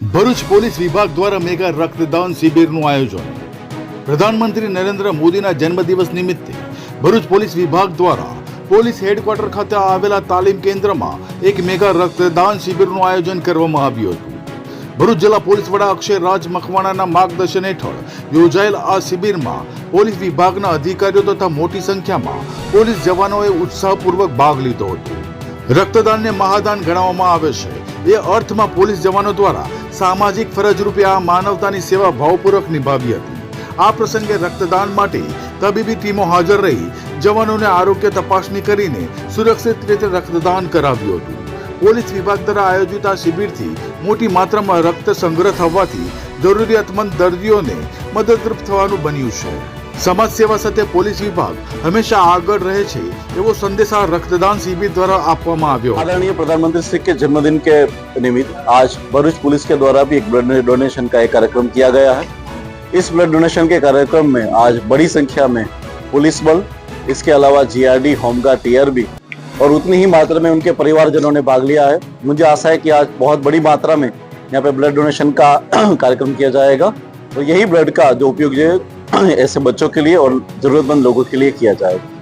Bharuch police વિભાગ દ્વારા mega રક્તદાન શિબિરનું આયોજન. પ્રધાનમંત્રી નરેન્દ્ર મોદીના જન્મદિવસ નિમિત્તે ભરૂચ પોલીસ વિભાગ દ્વારા પોલીસ હેડક્વાર્ટર ખાતે આવેલા તાલીમ કેન્દ્રમાં એક મેગા રક્તદાન શિબિરનું આયોજન કરવામાં આવ્યું હતું. ભરૂચ જિલ્લા પોલીસ વડા અક્ષય રાજ મકવાણાના માર્ગદર્શન હેઠળ યોજાયેલ આ શિબિરમાં પોલીસ વિભાગના અધિકારીઓ તથા મોટી સંખ્યામાં પોલીસ જવાનોએ ઉત્સાહપૂર્વક ભાગ લીધો હતો. રક્તદાનને મહાદાન ગણાવવામાં આવે છે. એ અર્થમાં પોલીસ જવાનો દ્વારા સામાજિક ફરજ રૂપે આ માનવતાની સેવા ભાવપૂર્વક નિભાવી હતી. આ પ્રસંગે રક્તદાન માટે તબીબી ટીમો હાજર રહી, જવાનોને આરોગ્ય તપાસણી કરીને સુરક્ષિત રીતે રક્તદાન કરાવ્યું હતું. પોલીસ વિભાગ દ્વારા આયોજિત આ શિબિરથી મોટી માત્રામાં રક્ત સંગ્રહ થવાથી જરૂરિયાતમંદ દર્દીઓને મદદરૂપ થવાનું બન્યું છે સમાજ સેવા સાથે પોલીસ વિભાગ હંમેશા આગળ રહે છે એવો સંદેશ આ રક્તદાન શિબિર દ્વારા આપવામાં આવ્યો હતો आदरणीय प्रधानमंत्री श्री के जन्मदिन के निमित्त आज भरूच पुलिस के द्वारा भी एक ब्लड डोनेशन का एक कार्यक्रम किया गया है इस ब्लड डोनेशन के कार्यक्रम में आज बड़ी संख्या में पुलिस बल इसके अलावा जीआरडी होमगार्ड टीआरबी और उतनी ही मात्रा में उनके परिवारजनों ने भाग लिया है। मुझे आशा है कि आज बहुत बड़ी मात्रा में यहाँ पे ब्लड डोनेशन का कार्यक्रम किया जाएगा। और यही ब्लड का जो उपयोग ऐसे बच्चों के लिए और जरूरतमंद लोगों के लिए किया जाएगा।